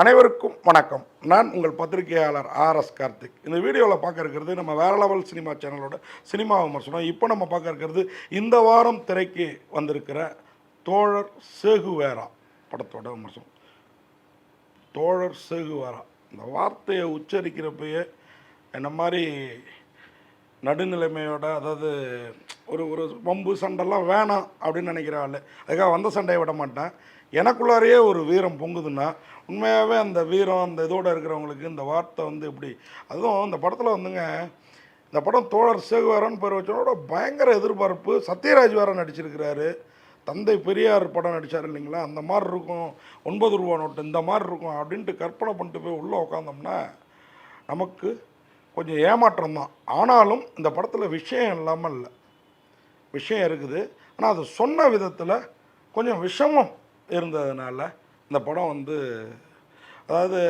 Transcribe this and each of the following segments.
அனைவருக்கும் வணக்கம். நான் உங்கள் பத்திரிகையாளர் ஆர்எஸ் கார்த்திக். இந்த வீடியோவில் பார்க்க இருக்கிறது நம்ம வேற லெவல் சினிமா சேனலோட சினிமா விமர்சனம். இப்போ நம்ம பார்க்க இருக்கிறது இந்த வாரம் திரைக்கு வந்திருக்கிற தோழர் சேகுவேரா படத்தோட விமர்சனம். தோழர் சேகுவேரா இந்த வார்த்தையை உச்சரிக்கிறப்பயே என்ன மாதிரி நடுநிலைமையோட அதாவது ஒரு ஒரு வம்பு சண்டைலாம் வேணாம் அப்படின்னு நினைக்கிற ஆள். அதுக்காக வந்த சண்டையை விட மாட்டேன். எனக்குள்ளாரையே ஒரு வீரம் பொங்குதுன்னா உண்மையாகவே அந்த வீரம் அந்த இதோடு இருக்கிறவங்களுக்கு இந்த வார்த்தை வந்து எப்படி அதுவும் இந்த படத்தில் வந்துங்க இந்த படம் தோழர் சேகுவாரன் பேர் வச்சோட பயங்கர எதிர்பார்ப்பு சத்யராஜ் வேற நடிச்சிருக்கிறாரு. தந்தை பெரியார் படம் நடித்தார் இல்லைங்களா? அந்த மாதிரி இருக்கும் ஒன்பது ரூபா நோட்டு இந்த மாதிரி இருக்கும் அப்படின்ட்டு கற்பனை பண்ணிட்டு போய் உள்ளே உட்காந்தோம்னா நமக்கு கொஞ்சம் ஏமாற்றம் தான். ஆனாலும் இந்த படத்தில் விஷயம் இல்லாமல் இல்லை விஷயம் இருக்குது. ஆனால் அது சொன்ன விதத்தில் கொஞ்சம் விஷமம் இருந்ததுனால இந்த படம் வந்து அதாவது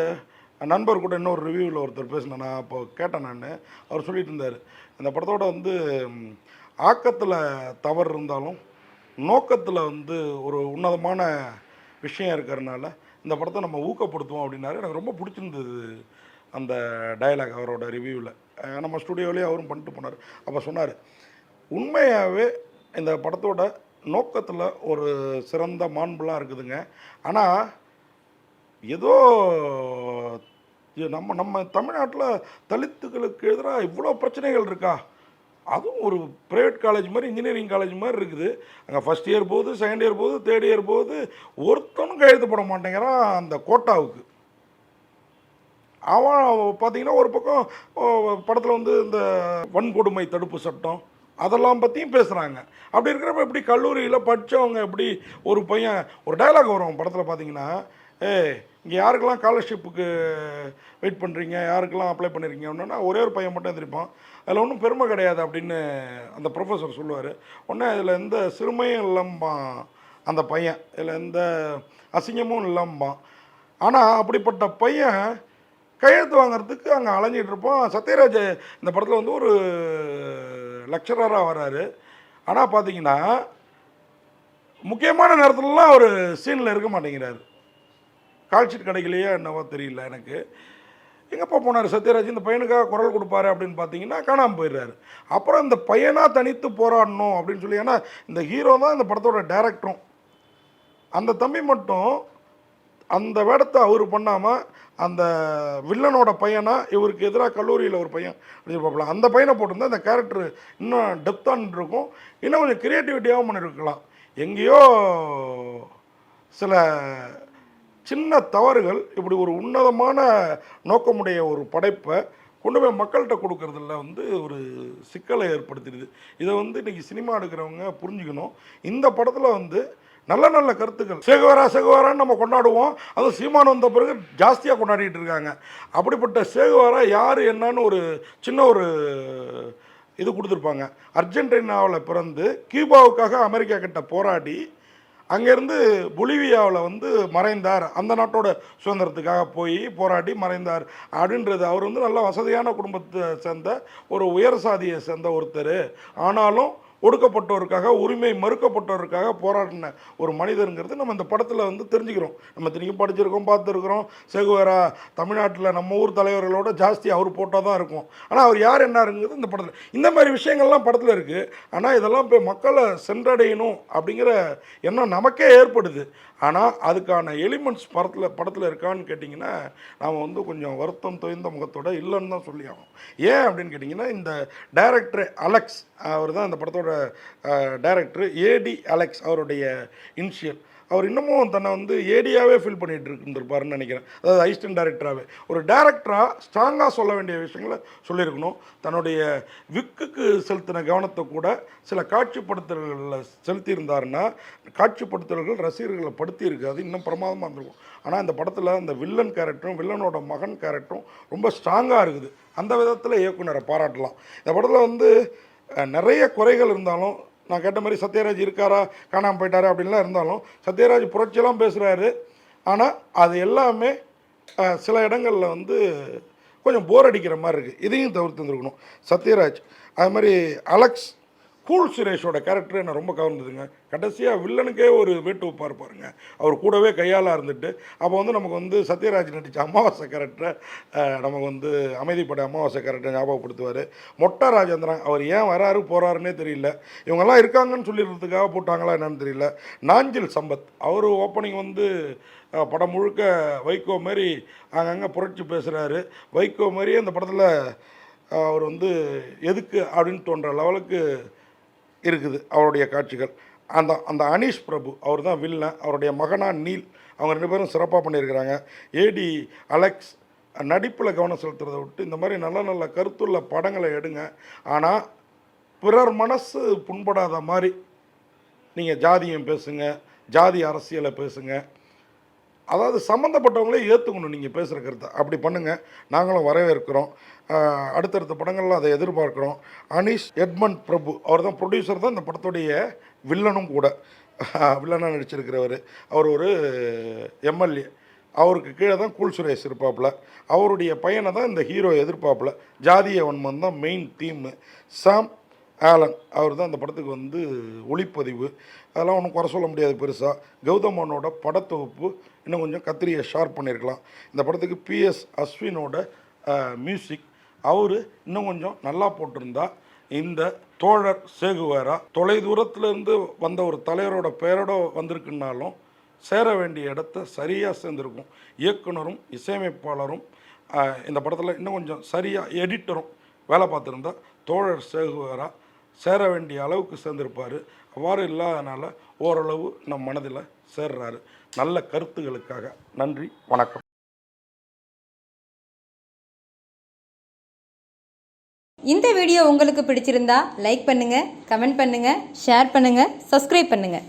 நண்பர் கூட இன்னொரு ரிவ்யூவில் ஒருத்தர் பேசினேன் நான் அப்போ கேட்டேன் நான். அவர் சொல்லிட்டு இருந்தார். இந்த படத்தோட வந்து ஆக்கத்தில் தவறு இருந்தாலும் நோக்கத்தில் வந்து ஒரு உன்னதமான விஷயம் இருக்கிறதுனால இந்த படத்தை நம்ம ஊக்கப்படுத்துவோம் அப்படின்னாரு. எனக்கு ரொம்ப பிடிச்சிருந்தது அந்த டயலாக் அவரோட ரிவ்யூவில் நம்ம ஸ்டுடியோலேயே அவரும் பண்ணிட்டு போனார். அப்போ சொன்னார் உண்மையாகவே இந்த படத்தோட நோக்கத்தில் ஒரு சிறந்த மாண்புலாம் இருக்குதுங்க. ஆனால் ஏதோ இது நம்ம நம்ம தமிழ்நாட்டில் தலித்துகளுக்கு எதிராக இவ்வளோ பிரச்சனைகள் இருக்கா? அதுவும் ஒரு ப்ரைவேட் காலேஜ் மாதிரி இன்ஜினியரிங் காலேஜ் மாதிரி இருக்குது. அங்கே ஃபஸ்ட் இயர் போகுது செகண்ட் இயர் போகுது தேர்ட் இயர் போகுது. ஒருத்தனும் கையெழுத்து போட மாட்டேங்கிறான் அந்த கோட்டாவுக்கு. அவன் பார்த்தீங்கன்னா ஒரு பக்கம் படத்தில் வந்து இந்த வன்கொடுமை தடுப்பு சட்டம் அதெல்லாம் பற்றியும் பேசுகிறாங்க அப்படி இருக்கிறப்ப எப்படி கல்லூரியில் படித்தவங்க எப்படி ஒரு பையன் ஒரு டயலாக் வரும் படத்தில் பார்த்தீங்கன்னா ஏ இங்கே யாருக்கெல்லாம் ஸ்காலர்ஷிப்புக்கு வெயிட் பண்ணுறீங்க யாருக்கெல்லாம் அப்ளை பண்ணியிருக்கீங்க அப்படின்னா ஒரே ஒரு பையன் மட்டும் எதிர்ப்பான் அதில் ஒன்றும் பெருமை கிடையாது அப்படின்னு அந்த ப்ரொஃபஸர் சொல்லுவார். உடனே இதில் எந்த சிறுமையும் இல்லம்பான் அந்த பையன். இதில் எந்த அசிங்கமும் இல்லம்பான். ஆனால் அப்படிப்பட்ட பையன் கையெழுத்து வாங்குறதுக்கு அங்கே அலைஞ்சிட்ருப்போம் சத்யராஜ் இந்த படத்தில் வந்து ஒரு லெக்சரராக வராரு ஆனால் பார்த்தீங்கன்னா முக்கியமான நேரத்துலலாம் அவர் சீனில் இருக்க மாட்டேங்கிறார். கால்ஷீட் கிடைக்கலையே என்னவோ தெரியல எனக்கு. எங்கப்பா போனார்? சத்யராஜ் இந்த பையனுக்காக குரல் கொடுப்பாரு அப்படின்னு பார்த்தீங்கன்னா காணாமல் போயிடுறாரு. அப்புறம் இந்த பையனாக தனித்து போராடணும் அப்படின்னு சொல்லி ஏன்னா இந்த ஹீரோ தான் இந்த படத்தோட டேரக்டரும் அந்த தம்பி மட்டும் அந்த வேடத்தை அவர் பண்ணாமல் அந்த வில்லனோட பையனா இவருக்கு எதிராக கல்லூரியில் ஒரு பையன் பார்ப்பல அந்த பையனை போட்டிருந்தா அந்த கேரக்டர் இன்னும் டெப்த்தாக இருக்கும் இன்னும் கொஞ்சம் க்ரியேட்டிவிட்டியாகவும் பண்ணியிருக்கலாம் எங்கேயோ சில சின்ன தவறுகள் இப்படி ஒரு உன்னதமான நோக்கமுடைய ஒரு படைப்பை கொண்டு போய் மக்கள்கிட்ட கொடுக்கறதுல வந்து ஒரு சிக்கலை ஏற்படுத்திடுது. இதை வந்து இன்றைக்கி சினிமா எடுக்கிறவங்க புரிஞ்சுக்கணும். இந்த படத்தில் வந்து நல்ல நல்ல கருத்துக்கள். சேகுவரா சேகுவரான்னு நம்ம கொண்டாடுவோம். அதுவும் சீமான் வந்த பிறகு ஜாஸ்தியாக கொண்டாடிட்டு இருக்காங்க. அப்படிப்பட்ட சேகுவாரா யார் என்னன்னு ஒரு சின்ன ஒரு இது கொடுத்துருப்பாங்க. அர்ஜென்டினாவில் பிறந்து கியூபாவுக்காக அமெரிக்கா கிட்ட போராடி அங்கேருந்து பொலிவியாவில் வந்து மறைந்தார். அந்த நாட்டோட சுதந்திரத்துக்காக போய் போராடி மறைந்தார். அப்படின்றது அவர் வந்து நல்ல வசதியான குடும்பத்தை சேர்ந்த ஒரு உயர் சாதியை சேர்ந்த ஒருத்தர். ஆனாலும் ஒடுக்கப்பட்டோருக்காக உரிமை மறுக்கப்பட்டோருக்காக போராடின ஒரு மனிதருங்கிறது நம்ம இந்த படத்தில் வந்து தெரிஞ்சுக்கிறோம். நம்ம திரும்பி படிச்சிருக்கோம் பார்த்துருக்குறோம். செகுவேரா தமிழ்நாட்டில் நம்ம ஊர் தலைவர்களோட ஜாஸ்தி அவர் போட்டால் தான் இருக்கும். ஆனால் அவர் யார் என்னாருங்கிறது இந்த படத்தில். இந்த மாதிரி விஷயங்கள்லாம் படத்தில் இருக்குது ஆனால் இதெல்லாம் போய் மக்களை சென்றடையணும் அப்படிங்கிற எண்ணம் நமக்கே ஏற்படுது. ஆனால் அதுக்கான எலிமெண்ட்ஸ் படத்தில் படத்தில் இருக்கான்னு கேட்டிங்கன்னா நாம் வந்து கொஞ்சம் வருத்தம் தொய்ந்த முகத்தோட இல்லைன்னு தான் சொல்லி ஆகும் ஏன் அப்படின்னு கேட்டிங்கன்னா இந்த டைரக்டர் அலெக்ஸ் அவர் தான் இந்த படத்தோட டைரக்டர். ஏடி அலெக்ஸ் அவருடைய இனிஷியல். அவர் இன்னமும் தன்னை வந்து ஏடியாவே ஃபீல் பண்ணிட்டு இருந்திருப்பாருன்னு நினைக்கிறேன். அதாவது அசிஸ்டன்ட் டேரக்டராகவே ஒரு டேரக்டராக ஸ்ட்ராங்காக சொல்ல வேண்டிய விஷயங்களை சொல்லியிருக்கணும். தன்னுடைய விக்குக்கு செலுத்தின கவனத்தை கூட சில காட்சிப்படுத்தல்களில் செலுத்தியிருந்தாருன்னா காட்சிப்படுத்தல்கள் ரசிகர்களை படுத்தியிருக்காது இன்னும் பிரமாதமாக இருந்திருக்கும். ஆனால் இந்த படத்தில் அந்த வில்லன் கேரக்டரும் வில்லனோட மகன் கேரக்டரும் ரொம்ப ஸ்ட்ராங்காக இருக்குது. அந்த விதத்தில் இயக்குனரை பாராட்டலாம். இந்த படத்தில் வந்து நிறைய குறைகள் இருந்தாலும் நான் கேட்ட மாதிரி சத்யராஜ் இருக்காரா காணாமல் போயிட்டாரா அப்படின்லாம் இருந்தாலும் சத்யராஜ் புரட்சியெல்லாம் பேசுகிறாரு ஆனால் அது எல்லாமே சில இடங்களில் வந்து கொஞ்சம் போர் அடிக்கிற மாதிரி இருக்குது இதையும் தவிர்த்து வந்துருக்கணும். சத்யராஜ் அது மாதிரி அலெக்ஸ் கூல் சுரேஷோட கேரக்டர் என்ன ரொம்ப கவர்ந்ததுங்க. கடைசியாக வில்லனுக்கே ஒரு வேட்டு வைப்பார் பாருங்க. அவர் கூடவே கையால் இருந்துட்டு அப்போ வந்து நமக்கு வந்து சத்யராஜ் நடித்த அமாவாசை கேரக்டரை நமக்கு வந்து அமைதிப்பட அமாவாசை கேரக்டரை ஞாபகப்படுத்துவார். மொட்டை ராஜேந்திரன் அவர் ஏன் வராரு போகிறாருன்னே தெரியல. இவங்கெல்லாம் இருக்காங்கன்னு சொல்லிடுறதுக்காக போட்டாங்களா என்னன்னு தெரியல. நாஞ்சில் சம்பத் அவர் ஓப்பனிங் வந்து படம் முழுக்க வைகோ மாதிரி அங்கங்கே புரட்சி பேசுகிறாரு வைகோ மாதிரியே அந்த படத்தில் அவர் வந்து எதுக்கு அப்படின்னு தோன்ற லெவலுக்கு இருக்குது அவருடைய காட்சிகள். அந்த அந்த அனீஷ் பிரபு அவர் தான் வில்லன் அவருடைய மகனா நீல் அவங்க ரெண்டு பேரும் சிறப்பாக பண்ணியிருக்கிறாங்க. ஏடி அலெக்ஸ் நடிப்பில் கவனம் செலுத்துறதை விட்டு இந்த மாதிரி நல்ல நல்ல கருத்துள்ள படங்களை எடுங்க. ஆனால் பிறர் மனசு புண்படாத மாதிரி நீங்கள் ஜாதியம் பேசுங்க ஜாதி அரசியலை பேசுங்க. அதாவது சம்மந்தப்பட்டவங்களே ஏற்றுக்கணும் நீங்கள் பேசுகிற கருத்தை அப்படி பண்ணுங்கள் நாங்களும் வரவேற்கிறோம். அடுத்தடுத்த படங்களில் அதை எதிர்பார்க்குறோம். அனீஷ் எட்மண்ட் பிரபு அவர் தான் ப்ரொடியூசர் தான் இந்த படத்துடைய வில்லனும் கூட. வில்லனாக நடிச்சிருக்கிறவர். அவர் ஒரு எம்எல்ஏ. அவருக்கு கீழே தான் கூல் சுரேஷ் இருப்பாப்புல. அவருடைய பையனை தான் இந்த ஹீரோ எதிர்பார்ப்பில் ஜாதிய வன்மன் தான் மெயின் தீமு சாம் ஆலன் அவர் தான் அந்த படத்துக்கு வந்து ஒளிப்பதிவு. அதெல்லாம் ஒன்றும் குறை சொல்ல முடியாது பெருசாக கௌதமனோட படத்தொகுப்பு இன்னும் கொஞ்சம் கத்திரியை ஷார்ப் பண்ணியிருக்கலாம். இந்த படத்துக்கு பிஎஸ் அஸ்வினோட மியூசிக் அவர் இன்னும் கொஞ்சம் நல்லா போட்டிருந்தா இந்த தோழர் சேகுவேரா தொலை தூரத்துலேருந்து வந்த ஒரு தலைவரோட பெயரோட வந்திருக்குன்னாலும் சேர வேண்டிய இடத்த சரியாக சேர்ந்துருக்கும். இயக்குனரும் இசையமைப்பாளரும் இந்த படத்தில் இன்னும் கொஞ்சம் சரியாக எடிட்டரும் வேலை பார்த்துருந்தா தோழர் சேகுவேரா சேர வேண்டிய அளவுக்கு சேர்ந்திருப்பார். அவ்வாறு இல்லாதனால ஓரளவு நம் மனதில் சேர்றாரு. நல்ல கருத்துகளுக்காக நன்றி வணக்கம். இந்த வீடியோ உங்களுக்கு பிடிச்சிருந்தா லைக் பண்ணுங்கள் கமெண்ட் பண்ணுங்கள் ஷேர் பண்ணுங்கள் சப்ஸ்கிரைப் பண்ணுங்கள்